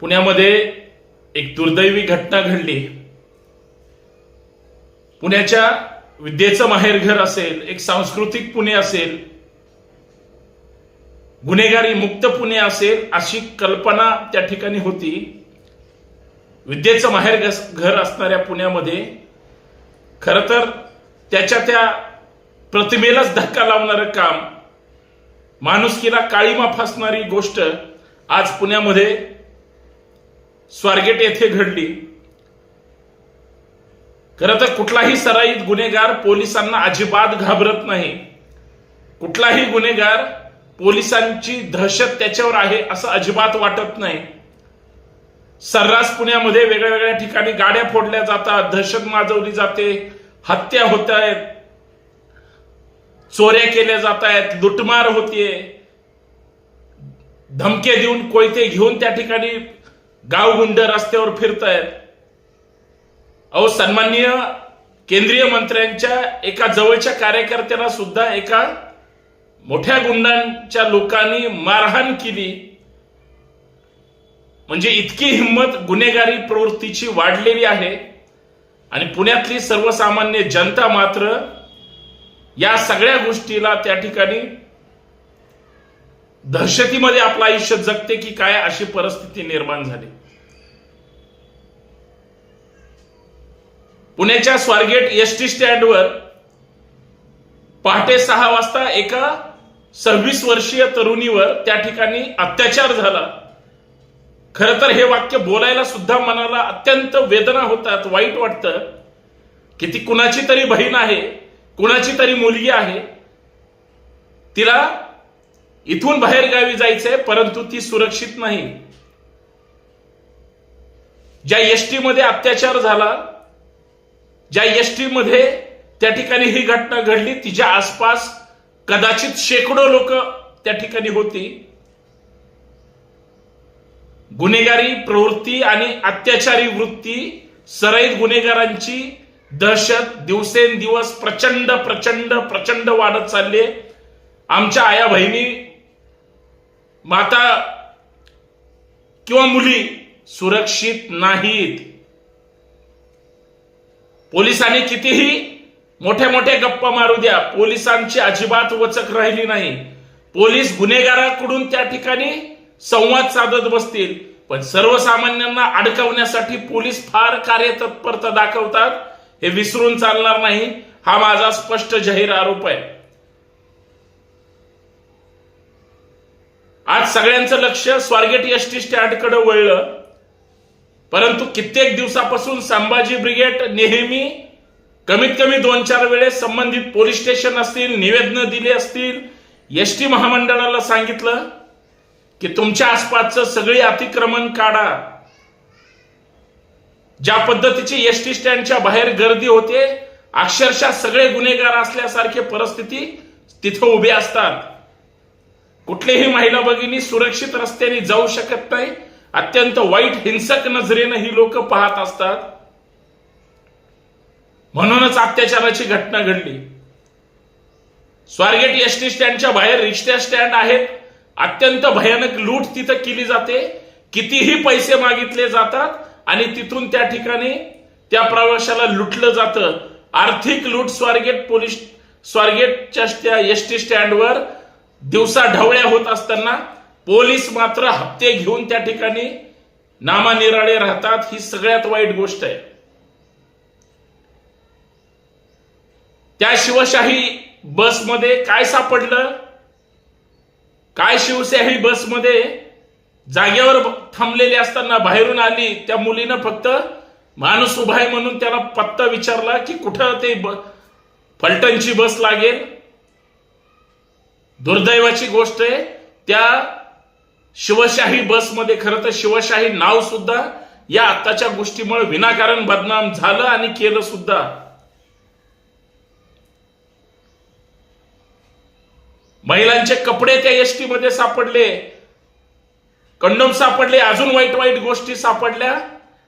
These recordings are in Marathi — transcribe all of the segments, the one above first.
पुण्यामध्ये एक दुर्दैवी घटना घडली. पुण्याच्या विद्येचं माहेरघर असेल एक सांस्कृतिक पुणे असेल गुन्हेगारी मुक्त पुणे असेल अशी कल्पना त्या ठिकाणी होती. विद्येचं माहेर घर असणाऱ्या पुण्यामध्ये खर तर त्याच्या त्या प्रतिमेलाच धक्का लावणारं काम माणुसकीला काळीमा फासणारी गोष्ट आज पुण्यामध्ये स्वारगेट येथे घडली. खरं तर कुठलाही सराईत गुन्हेगार पोलिसांना अजिबात घाबरत नाही. कुठलाही गुन्हेगार पोलिसांची दहशत त्याच्यावर आहे असं अजिबात वाटत नाही. सर्रास पुण्यामध्ये वेगळ्या वेगळ्या ठिकाणी गाड्या फोडल्या जातात दहशत माजवली जाते हत्या होत आहेत चोऱ्या केल्या जात आहेत लुटमार होतीये. धमके देऊन कोयते घेऊन त्या ठिकाणी गावगुंड रस्त्यावर फिरतायत. अहो सन्माननीय केंद्रीय मंत्र्यांच्या एका जवळच्या कार्यकर्त्याला सुद्धा एका मोठ्या गुंडांच्या लोकांनी मारहाण केली. म्हणजे इतकी हिंमत गुन्हेगारी प्रवृत्तीची वाढलेली आहे आणि पुण्यातली सर्वसामान्य जनता मात्र या सगळ्या गोष्टीला त्या ठिकाणी दहशतीमध्ये आपलं आयुष्य जगते की काय अशी परिस्थिती निर्माण झाली. पुण्याच्या स्वारगेट एस टी स्टँडवर पहाटे सहा वाजता एका सव्वीस वर्षीय तरुणीवर त्या ठिकाणी अत्याचार झाला. खर तर हे वाक्य बोलायला सुद्धा मनाला अत्यंत वेदना होतात वाईट वाटतं. की ती कुणाची तरी बहीण आहे कुणाची तरी मुलगी आहे. तिला इथून बाहेर गावी जायचंय परंतु ती सुरक्षित नाही. ज्या एसटी मध्ये अत्याचार झाला ज्या एसटी मध्ये त्या ठिकाणी ही घटना घडली तिच्या आसपास कदाचित शेकडो लोक त्या ठिकाणी होती. गुन्हेगारी प्रवृत्ती आणि अत्याचारी वृत्ती सराईत गुन्हेगारांची दहशत दिवसेंदिवस प्रचंड प्रचंड प्रचंड वाढत चालली आमच्या आया बहिणी माता किंवा मुली सुरक्षित नाहीत. पोलिसांनी कितीही मोठ्या मोठ्या गप्पा मारू द्या पोलिसांची अजिबात वचक राहिली नाही. पोलीस गुन्हेगाराकडून त्या ठिकाणी संवाद साधत बसतील पण सर्वसामान्यांना अडकवण्यासाठी पोलीस फार कार्यतत्परता दाखवतात हे विसरून चालणार नाही हा माझा स्पष्ट जाहीर आरोप आहे. आज सगळ्यांचं लक्ष स्वारगेट एस टी स्टँडकडे वळलं. परंतु कित्येक दिवसापासून संभाजी ब्रिगेड नेहमी कमीत कमी दोन चार वेळेस संबंधित पोलीस स्टेशन असतील निवेदनं दिली असतील. एस टी महामंडळाला सांगितलं की तुमच्या आसपासचं सगळी अतिक्रमण काढा. ज्या पद्धतीची एस टी स्टँडच्या बाहेर गर्दी होते अक्षरशः सगळे गुन्हेगार असल्यासारखी परिस्थिती तिथे उभे असतात. कुठलीही महिला भगिनी सुरक्षित रस्त्याने जाऊ शकत नाही. अत्यंत वाईट हिंसक नजरेनं ही लोक पाहत असतात. म्हणूनच अत्याचाराची घटना घडली. स्वारगेट एस टी स्टँडच्या बाहेर रिक्षा स्टँड आहेत. अत्यंत भयानक लूट तिथं केली जाते. कितीही पैसे मागितले जातात आणि तिथून त्या ठिकाणी त्या प्रवाशाला लुटलं जातं. आर्थिक लूट स्वारगेट पोलीस स्वारगेटच्या त्या एस टी स्टँडवर दिवसा ढवळ्या होत असताना पोलीस मात्र हप्ते घेऊन त्या ठिकाणी नामानिराळे राहतात ही सगळ्यात वाईट गोष्ट आहे. त्या शिवशाही बसमध्ये काय सापडलं? काय शिवशाही बसमध्ये जागेवर थांबलेली असताना बाहेरून आली त्या मुलीनं फक्त माणूस उभा आहे म्हणून त्याला पत्ता विचारला की कुठं ते ब- फलटणची बस लागेल? दुर्दैवाची गोष्ट आहे त्या शिवशाही बसमध्ये खरं तर शिवशाही नाव सुद्धा या आत्ताच्या गोष्टीमुळे विनाकारण बदनाम झालं आणि केलं सुद्धा. महिलांचे कपडे त्या एसटी मध्ये सापडले. कंडोम सापडले अजून वाईट वाईट गोष्टी सापडल्या.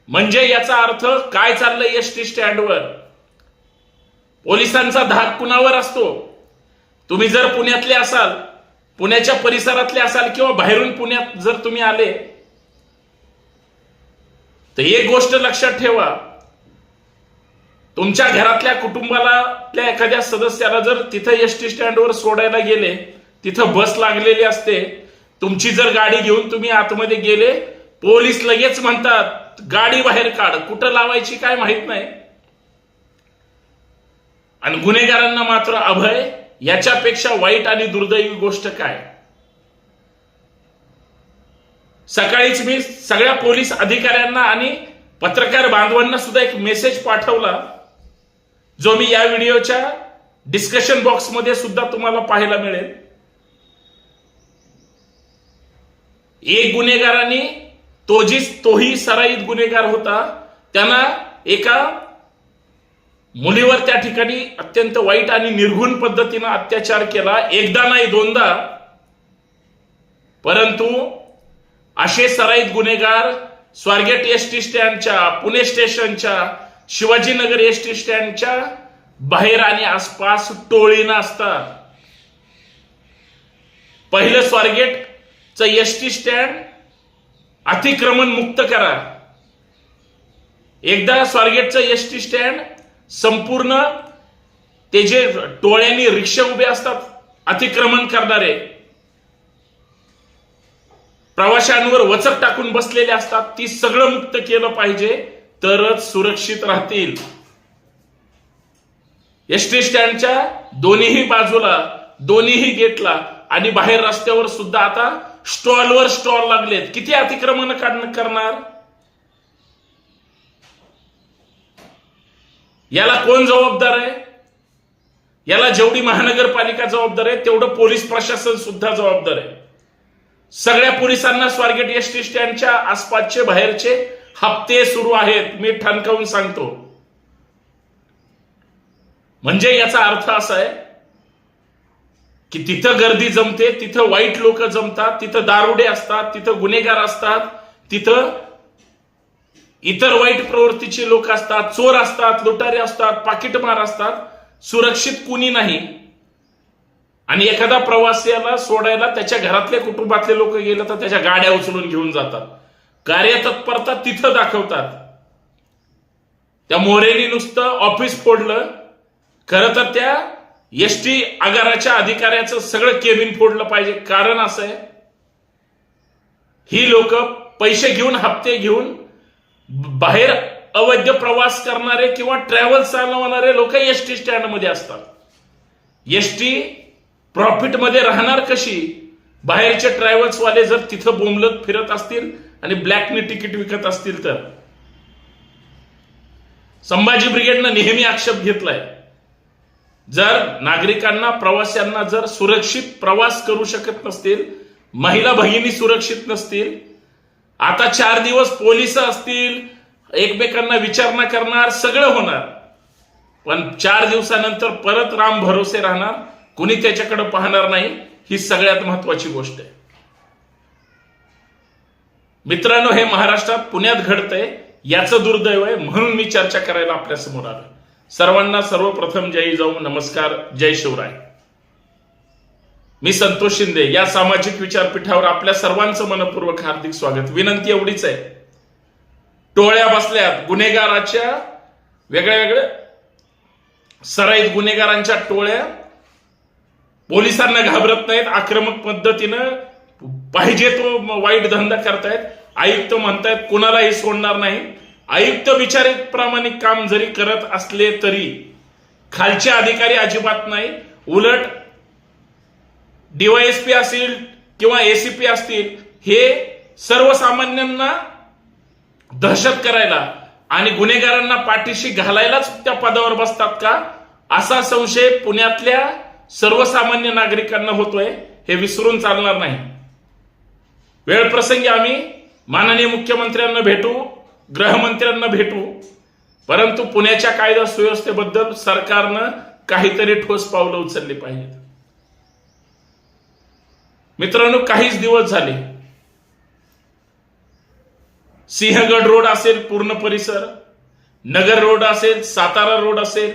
म्हणजे याचा अर्थ काय चाललंय एस टी स्टँडवर? पोलिसांचा धाक कुणावर असतो? तुम्ही जर पुण्यातले असाल पुण्याच्या परिसरातले असाल किंवा बाहेरून पुण्यात जर तुम्ही आले तर एक गोष्ट लक्षात ठेवा. तुमच्या घरातल्या कुटुंबाला एखाद्या सदस्याला जर तिथं एस टी स्टँडवर सोडायला गेले तिथं बस लागलेली असते तुमची जर गाडी घेऊन तुम्ही आतमध्ये गेले पोलीस लगेच म्हणतात गाडी बाहेर काढ कुठं लावायची काय माहीत नाही. आणि गुन्हेगारांना मात्र अभय याच्यापेक्षा वाईट आणि दुर्दैवी गोष्ट काय? सकाळीच मी सगळ्या पोलीस अधिकाऱ्यांना आणि पत्रकार बांधवांना सुद्धा एक मेसेज पाठवला जो मी या व्हिडिओच्या डिस्कशन बॉक्समध्ये सुद्धा तुम्हाला पाहायला मिळेल. एक गुन्हेगाराने तो जी तोही सराईत गुन्हेगार होता त्यांना एका मुलीवर त्या ठिकाणी अत्यंत वाईट आणि निर्घुण पद्धतीनं अत्याचार केला. एकदा नाही दोनदा. परंतु असे सराईत गुन्हेगार स्वारगेट एस टी स्टँडच्या पुणे स्टेशनच्या शिवाजीनगर एस टी स्टँडच्या बाहेर आणि आसपास टोळीनं असतात. पहिलं स्वारगेटचं एस टी स्टँड अतिक्रमण मुक्त करा. एकदा स्वारगेटचं एस टी स्टँड संपूर्ण ते जे टोळ्यांनी रिक्षा उभे असतात अतिक्रमण करणारे प्रवाशांवर वचक टाकून बसलेले असतात ती सगळं मुक्त केलं पाहिजे तरच सुरक्षित राहतील. एस टी स्टँडच्या दोन्हीही बाजूला दोन्हीही गेटला आणि बाहेर रस्त्यावर सुद्धा आता स्टॉलवर स्टॉल लागलेत. किती अतिक्रमण काढणं करणार? याला कोण जबाबदार आहे? याला जेवढी महानगरपालिका जबाबदार आहे तेवढं पोलीस प्रशासन सुद्धा जबाबदार आहे. सगळ्या पोलिसांना स्वारगेट एस टी स्टँडच्या आसपासचे बाहेरचे हप्ते सुरू आहेत. मी ठणकावून सांगतो. म्हणजे याचा अर्थ असा आहे की तिथं गर्दी जमते तिथं वाईट लोक जमतात तिथं दारुडे असतात तिथं गुन्हेगार असतात तिथं इतर वाईट प्रवृत्तीचे लोक असतात चोर असतात लुटारे असतात पाकिटमार असतात सुरक्षित कुणी नाही. आणि एखादा प्रवासीला सोडायला त्याच्या घरातले कुटुंबातले लोक गेले तर त्याच्या गाड्या उचलून घेऊन जातात. कार्यतत्परता तिथं दाखवतात. त्या मोरेनी नुसतं ऑफिस फोडलं. खरं तर त्या एस टी आगाराच्या अधिकाऱ्याचं सगळं केबिन फोडलं पाहिजे. कारण असं आहे ही लोक पैसे घेऊन हप्ते घेऊन बाहेर अवैध प्रवास करणारे किंवा ट्रॅव्हल चालवणारे लोक एस टी स्टँडमध्ये असतात. एस टी प्रॉफिटमध्ये राहणार कशी? बाहेरचे ट्रॅव्हल्सवाले जर तिथं बोंबलत फिरत असतील आणि ब्लॅकने तिकीट विकत असतील तर. संभाजी ब्रिगेडनं नेहमी आक्षेप घेतलाय. जर नागरिकांना प्रवाशांना जर सुरक्षित प्रवास करू शकत नसतील महिला भगिनी सुरक्षित नसतील आता चार दिवस पोलीस असतील एकमेकांना विचारणा करणार सगळं होणार. पण चार दिवसानंतर परत राम भरोसे राहणार कुणी त्याच्याकडे पाहणार नाही ही सगळ्यात महत्वाची गोष्ट आहे. मित्रांनो हे महाराष्ट्रात पुण्यात घडतंय याचं दुर्दैव आहे म्हणून मी चर्चा करायला आपल्यासमोर आलो सर्वांना सर्वप्रथम जय जाऊ नमस्कार जय शिवराय. मी संतोष शिंदे या सामाजिक विचारपीठावर आपल्या सर्वांचं मनपूर्वक हार्दिक स्वागत. विनंती एवढीच आहे. टोळ्या बसल्यात गुन्हेगाराच्या वेगळ्या वेगळ्या सराईत गुन्हेगारांच्या टोळ्या. पोलिसांना घाबरत नाहीत. आक्रमक पद्धतीनं पाहिजे तो वाईट धंदा करतायत. आयुक्त म्हणतायत कोणालाही सोडणार नाही. आयुक्त विचारित प्रामाणिक काम जरी करत असले तरी खालचे अधिकारी अजिबात नाही. उलट डीवायएसपी असतील किंवा एसीपी असतील हे सर्वसामान्यांना दहशत करायला आणि गुन्हेगारांना पाठीशी घालायलाच त्या पदावर बसतात का? असा संशय पुण्यातल्या सर्वसामान्य नागरिकांना होतोय हे विसरून चालणार नाही. वेळ प्रसंगी आम्ही माननीय मुख्यमंत्र्यांना भेटू गृहमंत्र्यांना भेटू परंतु पुण्याच्या कायदा सुव्यवस्थेबद्दल सरकारनं काहीतरी ठोस पावलं उचलली पाहिजेत. मित्रांनो काहीच दिवस झाले. सिंहगड रोड असेल पूर्ण परिसर नगर रोड असेल सातारा रोड असेल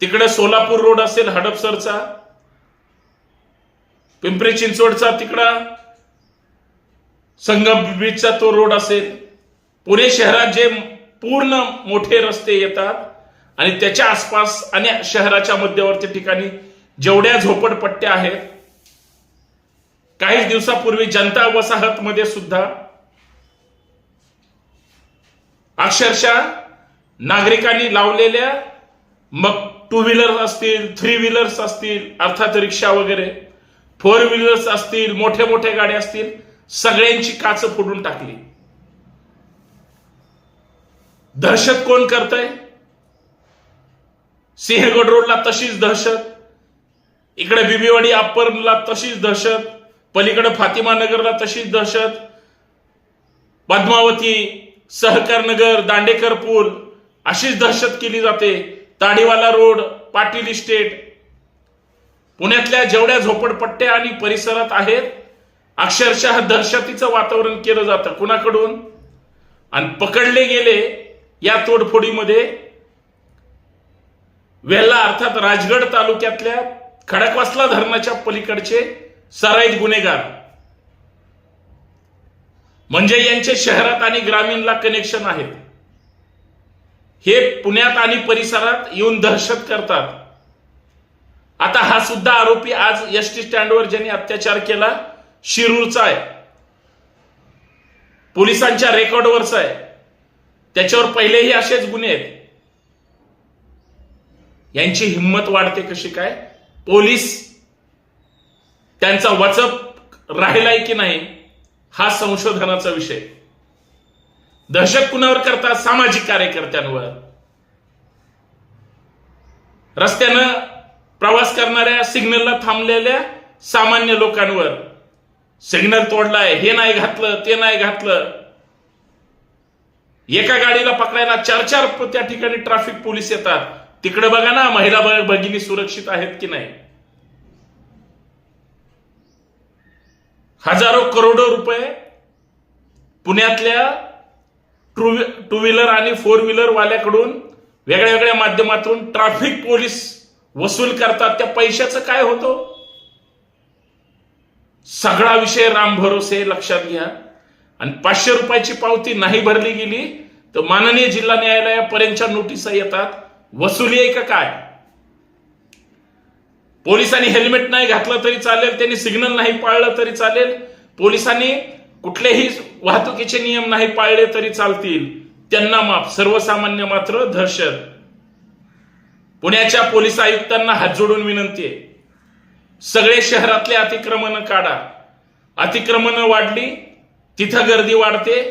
तिकडे सोलापूर रोड असेल हडपसरचा पिंपरी चिंचवडचा तिकडा संगम बीचचा तो रोड असेल. पुणे शहरात जे पूर्ण मोठे रस्ते येतात आणि त्याच्या आसपास आणि शहराच्या मध्यवर्ती ठिकाणी जेवढ्या झोपडपट्ट्या आहेत काही दिवसापूर्वी जनता वसाहतमध्ये सुद्धा अक्षरशः नागरिकांनी लावलेल्या मग टू व्हीलर असतील थ्री व्हीलर्स असतील अर्थात रिक्षा वगैरे फोर व्हीलर्स असतील मोठे मोठे गाड्या असतील सगळ्यांची काच फोडून टाकली. दहशत कोण करतय? सिंहगड रोडला तशीच दहशत इकडे बिबीवाडी अप्परला तशीच दहशत. पलीकडे फातिमा नगरला तशीच दहशत. पद्मावती सहकार नगर दांडेकर पूल अशीच दहशत केली जाते. Tadiwala road Patil estate. पुण्यातल्या जेवढ्या झोपडपट्ट्या आणि परिसरात आहेत अक्षरशः दहशतीचं वातावरण केलं जातं कुणाकडून? आणि पकडले गेले या तोडफोडीमध्ये वेल्ला अर्थात राजगड तालुक्यातल्या खडकवासला धरणाच्या पलीकडचे सराईत गुन्हेगार. म्हणजे यांचे शहरात आणि ग्रामीणला कनेक्शन आहेत हे पुण्यात आणि परिसरात येऊन दहशत करतात. आता हा सुद्धा आरोपी आज एस टी स्टँडवर ज्यांनी अत्याचार केला शिरूरचा आहे. पोलिसांच्या रेकॉर्डवरचा आहे. त्याच्यावर पहिलेही असेच गुन्हे आहेत. यांची हिंमत वाढते कशी काय? पोलीस त्यांचा वचप राहिलाय की नाही हा संशोधनाचा विषय. दहशत कुणावर करतात? सामाजिक कार्यकर्त्यांवर. रस्त्यानं प्रवास करणाऱ्या सिग्नलला थांबलेल्या सामान्य लोकांवर सिग्नल तोडलाय. हे नाही घातलं ते नाही घातलं. एका गाडीला पकडायला चार चार त्या ठिकाणी ट्रॅफिक पोलीस येतात. तिकडे बघा ना महिला भगिनी सुरक्षित आहेत की नाही? हजारो करोडो रुपये पुण्यातल्या टू टू व्हीलर आणि फोर व्हीलर वाल्याकडून वेगळ्या वेगळ्या माध्यमातून ट्रॅफिक पोलीस वसूल करतात. त्या पैशाचं काय होतं? सगळा विषय राम भरोसे लक्षात घ्या. आणि पाचशे रुपयाची पावती नाही भरली गेली तर माननीय जिल्हा न्यायालयापर्यंतच्या नोटिसा येतात. वसुली आहे का काय? पोलिसांनी हेल्मेट नाही घातलं तरी चालेल त्यांनी सिग्नल नाही पाळलं तरी चालेल. पोलिसांनी कुठलेही वाहतुकीचे नियम नाही पाळले तरी चालतील. त्यांना माफ सर्वसामान्य मात्र दहशत. पुण्याच्या पोलीस आयुक्तांना हात जोडून विनंती आहे. सगळे शहरातले अतिक्रमण काढा. अतिक्रमण वाढली तिथं गर्दी वाढते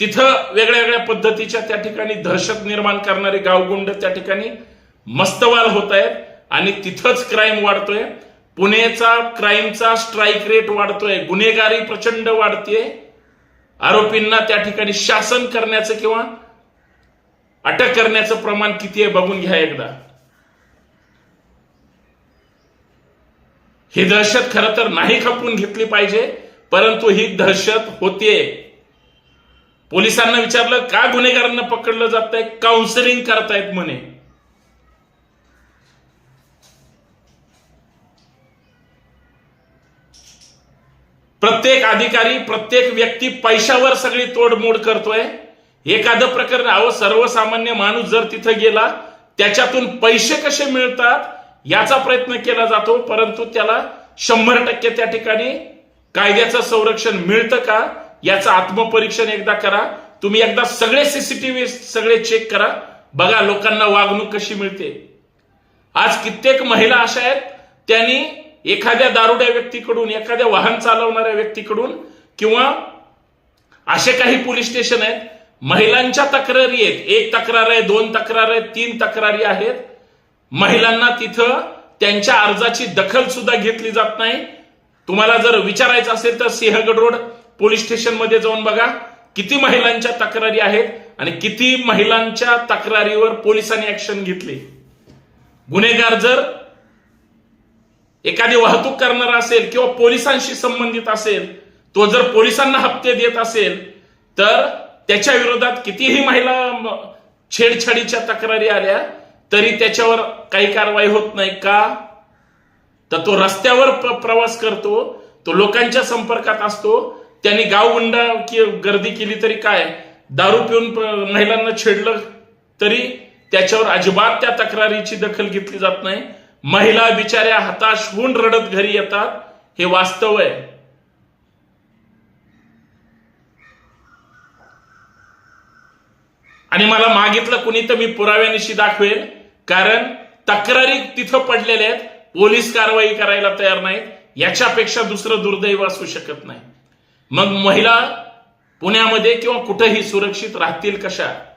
तिथं वेगळ्या वेगळ्या पद्धतीच्या त्या ठिकाणी दहशत निर्माण करणारे गावगुंड त्या ठिकाणी मस्तवाल होत आहेत. आणि तिथंच क्राईम वाढतोय. पुणेचा क्राईमचा स्ट्राईक रेट वाढतोय. गुन्हेगारी प्रचंड वाढतीये. आरोपींना त्या ठिकाणी शासन करण्याचं किंवा अटक करण्याचं प्रमाण किती आहे बघून घ्या एकदा. ही दहशत खरं तर नाही खपवून घेतली पाहिजे परंतु ही दहशत होतीये. पोलिसांना विचारलं का गुन्हेगारांना पकडलं जात आहे काउन्सिलिंग करतायत म्हणे. प्रत्येक अधिकारी प्रत्येक व्यक्ती पैशावर सगळी तोडमोड करतोय. एखादं प्रकरण अहो सर्वसामान्य माणूस जर तिथं गेला त्याच्यातून पैसे कसे मिळतात याचा प्रयत्न केला जातो परंतु त्याला शंभर टक्के त्या ठिकाणी कायद्याचं संरक्षण मिळतं का याचं आत्मपरीक्षण एकदा करा. तुम्ही एकदा सगळे सीसीटीव्ही सगळे चेक करा. बघा लोकांना वागणूक कशी मिळते. आज कित्येक महिला अशा आहेत त्यांनी एखाद्या दारुड्या व्यक्तीकडून एखाद्या वाहन चालवणाऱ्या व्यक्तीकडून किंवा असे काही पोलीस स्टेशन आहेत महिलांच्या तक्रारी आहेत. एक तक्रार आहे दोन तक्रार आहेत तीन तक्रारी आहेत. महिलांना तिथं त्यांच्या अर्जाची दखल सुद्धा घेतली जात नाही. तुम्हाला जर विचारायचं असेल तर सिंहगड रोड पोलीस स्टेशनमध्ये जाऊन बघा. किती महिलांच्या तक्रारी आहेत आणि किती महिलांच्या तक्रारीवर पोलिसांनी ऍक्शन घेतली. गुन्हेगार जर एखादी वाहतूक करणारा असेल किंवा पोलिसांशी संबंधित असेल तो जर पोलिसांना हप्ते देत असेल तर त्याच्या विरोधात कितीही महिला छेडछाडीच्या तक्रारी आल्या तरी त्याच्यावर काही कारवाई होत नाही का? तर तो रस्त्यावर प्रवास करतो तो लोकांच्या संपर्कात असतो त्यांनी गावगुंडा कि गर्दी केली तरी काय? दारू पिऊन महिलांना छेडलं तरी त्याच्यावर अजिबात त्या तक्रारीची दखल घेतली जात नाही. महिला बिचाऱ्या हताश होऊन रडत घरी येतात. हे वास्तव आहे. आणि मला मागितलं कुणी तर मी पुराव्यानिशी दाखवेल कारण तक्रारी तिथं पडलेल्या आहेत. पोलीस कारवाई करायला तयार नाहीत. याच्यापेक्षा दुसरं दुर्दैव असू शकत नाही. मग महिला पुण्यामध्ये किंवा कुठेही सुरक्षित राहतील कशा?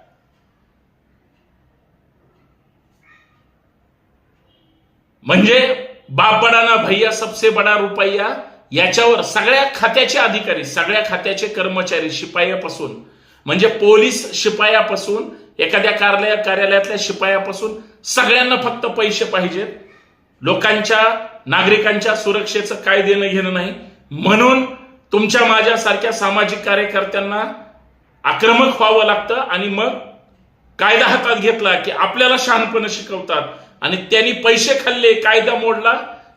म्हणजे बाप बडा ना भैया सबसे बडा रुपया याच्यावर सगळ्या खात्याचे अधिकारी सगळ्या खात्याचे कर्मचारी शिपायापासून म्हणजे पोलीस शिपायापासून एखाद्या कार्यालय कार्यालयातल्या शिपायापासून सगळ्यांना फक्त पैसे पाहिजेत. लोकांच्या नागरिकांच्या सुरक्षेचं काय देणं घेणं नाही. म्हणून तुमच्या माझ्यासारख्या सामाजिक कार्यकर्त्यांना आक्रमक व्हावं लागतं आणि मग कायदा हातात घेतला की आपल्याला शहाणपण शिकवतात. आणि त्यांनी पैसे खाल्ले कायदा मोडला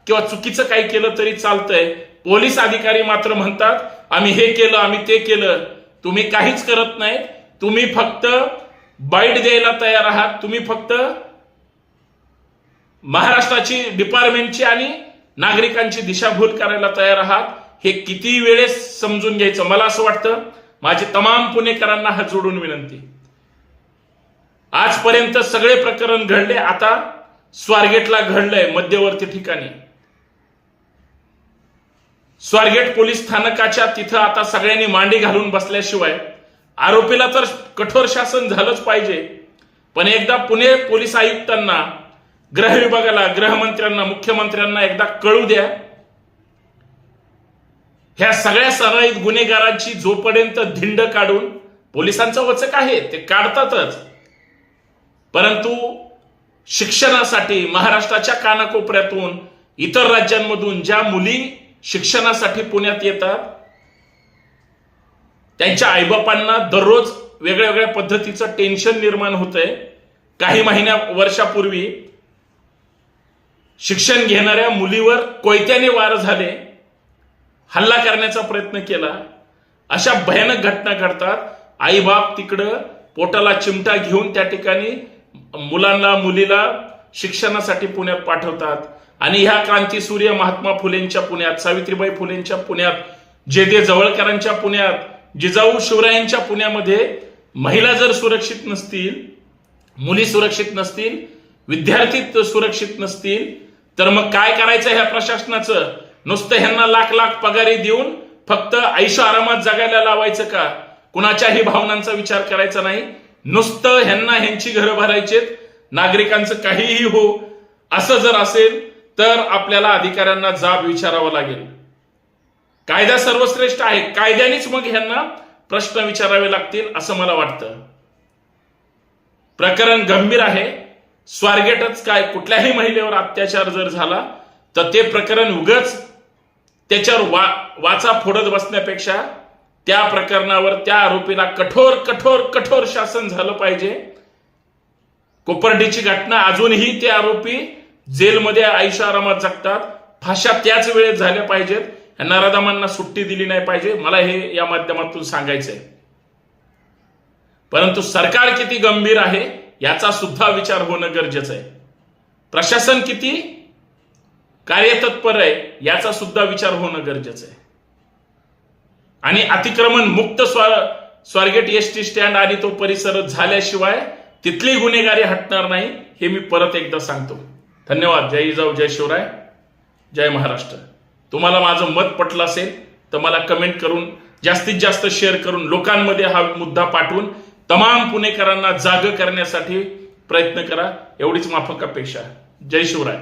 किंवा चुकीचं काही केलं तरी चालतंय. पोलीस अधिकारी मात्र म्हणतात आम्ही हे केलं आम्ही ते केलं. तुम्ही काहीच करत नाही तुम्ही फक्त बाईट द्यायला तयार आहात. तुम्ही फक्त महाराष्ट्राची डिपार्टमेंटची आणि नागरिकांची दिशाभूल करायला तयार आहात. हे किती वेळेस समजून घ्यायचं? मला असं वाटतं माझे तमाम पुणेकरांना हा जोडून विनंती. आजपर्यंत सगळे प्रकरण घडले. आता स्वारगेटला घडलंय मध्यवर्ती ठिकाणी. स्वारगेट पोलीस स्थानकाच्या तिथं आता सगळ्यांनी मांडी घालून बसल्याशिवाय आरोपीला तर कठोर शासन झालंच पाहिजे. पण एकदा पुणे पोलीस आयुक्तांना गृह विभागाला गृहमंत्र्यांना मुख्यमंत्र्यांना एकदा कळू द्या. ह्या सगळ्या सराईत गुन्हेगारांची जोपर्यंत धिंड काढून पोलिसांचं वचक आहे ते काढतातच. परंतु शिक्षणासाठी महाराष्ट्राच्या कानाकोपऱ्यातून इतर राज्यांमधून ज्या मुली शिक्षणासाठी पुण्यात येतात त्यांच्या आईबापांना दररोज वेगळ्या वेगळ्या पद्धतीचं टेन्शन निर्माण होतंय. काही महिन्या वर्षापूर्वी शिक्षण घेणाऱ्या मुलीवर कोयत्याने वार झाले हल्ला करण्याचा प्रयत्न केला. अशा भयानक घटना घडतात. आईबाप तिकडं पोटाला चिमटा घेऊन त्या ठिकाणी मुलांना मुलीला शिक्षणासाठी पुण्यात पाठवतात. आणि ह्या क्रांती सूर्य महात्मा फुलेंच्या पुण्यात सावित्रीबाई फुलेंच्या पुण्यात जे दे जवळकरांच्या पुण्यात जिजाऊ शिवरायांच्या पुण्यामध्ये महिला जर सुरक्षित नसतील मुली सुरक्षित नसतील विद्यार्थी सुरक्षित नसतील तर मग काय करायचं ह्या प्रशासनाचं? नुसतं ह्यांना लाख लाख पगारी देऊन फक्त आयुष्य आरामात जगायला लावायचं का? कुणाच्याही भावनांचा विचार करायचा नाही. नुसतं ह्यांना ह्यांची घरं भरायचेत नागरिकांचं काहीही हो असं जर असेल तर आपल्याला अधिकाऱ्यांना जाब विचारावा लागेल. कायदा सर्वश्रेष्ठ आहे. कायद्यानेच मग ह्यांना प्रश्न विचारावे लागतील असं मला वाटतं. प्रकरण गंभीर आहे. स्वारगेटच काय कुठल्याही महिलेवर अत्याचार जर झाला तर ते प्रकरण उगच त्याच्यावर वा वाचा फोडत बसण्यापेक्षा त्या प्रकरणावर त्या आरोपीला कठोर कठोर कठोर शासन झालं पाहिजे. कोपर्डीची घटना अजूनही ते आरोपी जेलमध्ये आयुष्य आरामात जगतात. फाशा त्याच वेळेत झाल्या पाहिजेत. यांना रदामांना सुट्टी दिली नाही पाहिजे. मला हे या माध्यमातून सांगायचंय. परंतु सरकार किती गंभीर आहे याचा सुद्धा विचार होणं गरजेचं आहे. प्रशासन किती कार्यतत्पर आहे याचा सुद्धा विचार होणं गरजेचं आहे. आणि अतिक्रमण मुक्त स्वर स्वारगेट एस टी स्टँड आणि तो परिसर झाल्याशिवाय तिथली गुन्हेगारी हटणार नाही हे मी परत एकदा सांगतो. धन्यवाद. जय जाऊ जय शिवराय जय महाराष्ट्र. तुम्हाला माझं मत पटलं असेल तर मला कमेंट करून जास्तीत जास्त शेअर करून लोकांमध्ये हा मुद्दा पाठवून तमाम पुणेकरांना जाग करण्यासाठी प्रयत्न करा. एवढीच माफक अपेक्षा. जय शिवराय.